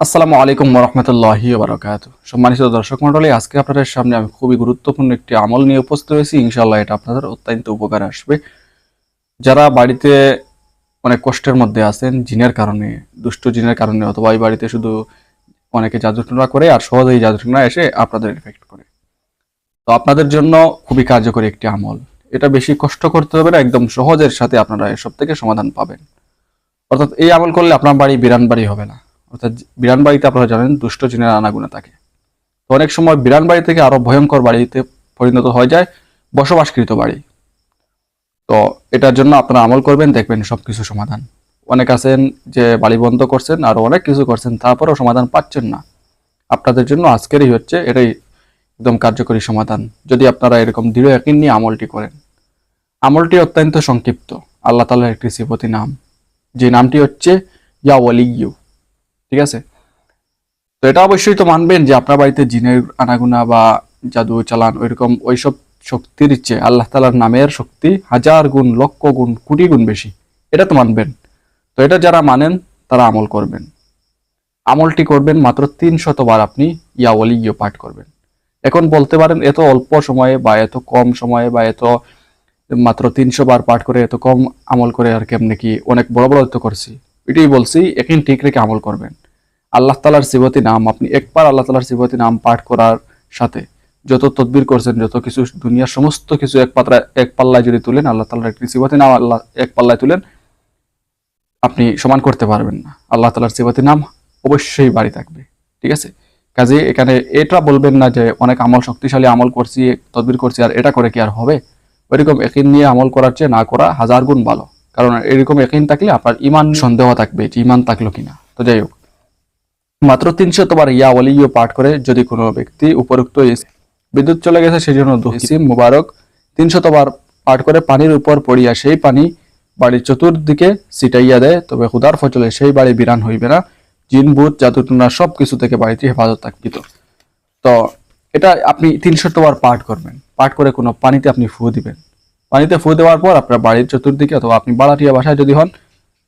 আসসালামু আলাইকুম রহমতুল্লাহি বারকাত সম্মানিত দর্শক মন্ডলী আজকে আপনাদের সামনে আমি খুবই গুরুত্বপূর্ণ একটি আমল নিয়ে উপস্থিত হয়েছি। ইনশাল্লাহ এটা আপনাদের অত্যন্ত উপকারে আসবে। যারা বাড়িতে অনেক কষ্টের মধ্যে আছেন, জিনের কারণে, দুষ্ট জিনের কারণে, অথবা এই বাড়িতে শুধু অনেকে জাদুটনা করে আর সহজেই জাদুটনা এসে আপনাদের এফেক্ট করে। তো আপনাদের জন্য খুবই কার্যকরী একটি আমল। এটা বেশি কষ্ট করতে হবে না, একদম সহজের সাথে আপনারা এসব থেকে সমাধান পাবেন। অর্থাৎ এই আমল করলে আপনার বাড়ি বিরান বাড়ি হবে না। অর্থাৎ বিরান বাড়িতে আপনারা জানেন, দুষ্ট জিনের আনাগুনা থাকে। তো অনেক সময় বিরান বাড়ি থেকে আরও ভয়ঙ্কর বাড়িতে পরিণত হয়ে যায়, বসবাসকৃত বাড়ি। তো এটার জন্য আপনারা আমল করবেন, দেখবেন সবকিছু সমাধান। অনেক আছেন যে বাড়ি বন্ধ করছেন, আর অনেক কিছু করছেন, তারপরেও সমাধান পাচ্ছেন না। আপনাদের জন্য আজকেরই হচ্ছে এটাই একদম কার্যকরী সমাধান, যদি আপনারা এরকম দৃঢ় একিন নিয়ে আমলটি করেন। আমলটি অত্যন্ত সংক্ষিপ্ত। আল্লাহ তালার একটি সিপতি নাম। যে নামটি হচ্ছে, ইয়া ওয়ালিউ ঠিক আছে? তো এটা অবশ্যই তো মানবেন যে আপনার বাড়িতে জিনের আনাগুনা বা জাদু, চালান ওইরকম ওইসব শক্তির ইচ্ছে আল্লাহ তালার নামের শক্তি হাজার গুণ, লক্ষ গুণ, কোটি গুণ বেশি। এটা তো মানবেন। তো এটা যারা মানেন, তারা আমল করবেন। আমলটি করবেন মাত্র তিন শতবার আপনি ইয়াওয়ালি ইয়ে পাঠ করবেন। এখন বলতে পারেন, এত অল্প সময়ে বা এত কম সময়ে বা এত মাত্র তিনশো বার পাঠ করে এত কম আমল করে আর কেমনে কি অনেক বড় বড় করছি। এটাই বলছি, এখন ঠিক রেখে আমল করবেন। আল্লাহ তালার সিবতী নাম, আপনি একবার আল্লাহ তালার সিবতী নাম পাঠ করার সাথে যত তদবির করছেন, যত কিছু দুনিয়ার সমস্ত কিছু এক পাত্রা এক পাল্লায় যদি তুলেন, আল্লাহ তালার একটি সিবতী নাম আল্লাহ এক পাল্লায় তুলেন, আপনি সমান করতে পারবেন না। আল্লাহ তালার সিবতী নাম অবশ্যই বাড়ি থাকবে। ঠিক আছে? কাজে এখানে এটা বলবেন না যে অনেক আমল শক্তিশালী আমল করছি, তদবির করছি, আর এটা করে কি আর হবে? ওইরকম একিন নিয়ে আমল করার চেয়ে না করা হাজার গুণ ভালো। কারণ এরকম একিন থাকলে আপনার ইমান সন্দেহ থাকবে যে ইমান থাকল কিনা। তো যাই হোক। মাত্র তিনশো তোমার ইয়া পাঠ করে যদি কোনো ব্যক্তি উপরোক্ত বিদ্যুৎ চলে গেছে সেই জন্য দুঃখী মুবারক তিনশো তোমার পাঠ করে পানির উপর পড়িয়া সেই পানি বাড়ির চতুর্দিকে ছিটাইয়া দেয়। তবে হুদার ফচলে সেই বাড়ি বিরান হইবে না। জিন, ভূত জাদুটনা সব কিছু থেকে বাড়িতে হেফাজত থাকবিত তো। এটা আপনি তিনশো তোমার পাঠ করবেন। পাঠ করে কোনো পানিতে আপনি ফু দিবেন। পানিতে ফু দেওয়ার পর আপনার বাড়ির চতুর্দিকে অথবা আপনি বালাটিয়া বাসায় যদি হন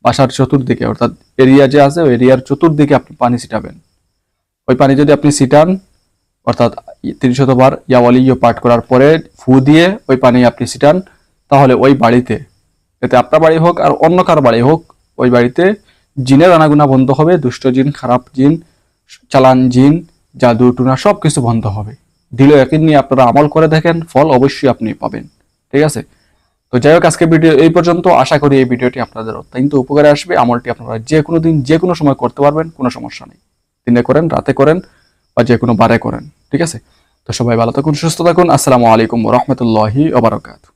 বাসার চতুর্দিকে, অর্থাৎ এরিয়া যে আছে, ওই এরিয়ার চতুর্দিকে আপনি পানি ছিটাবেন। ওই পানি যদি আপনি ছিটান, অর্থাৎ তিনশতবার ইয়াওয়ালিও পাঠ করার পরে ফু দিয়ে ওই পানি আপনি ছিটান, তাহলে ওই বাড়িতে, এতে আপনার বাড়ি হোক আর অন্য কারও বাড়ি হোক, ওই বাড়িতে জিনের আনাগুনা বন্ধ হবে, দুষ্ট জিন, খারাপ জিন, চালান জিন, জাদু, টুনা সব কিছু বন্ধ হবে। দিল একই নিয়ে আপনারা আমল করে দেখেন, ফল অবশ্যই আপনি পাবেন। ঠিক আছে? তো যাই হোক আজকে ভিডিও এই পর্যন্ত। আশা করি এই ভিডিওটি আপনাদের অত্যন্ত উপকারে আসবে। আমলটি আপনারা যে কোনো দিন, যে কোনো সময় করতে পারবেন, কোনো সমস্যা নেই। দিনে করেন, রাতে করেন, বা যে কোনো বারে করেন, ঠিক আছে? তো সবাই ভালো থাকুন, সুস্থ থাকুন। আসসালামু আলাইকুম রহমতুল্লাহি ওবরাকাতু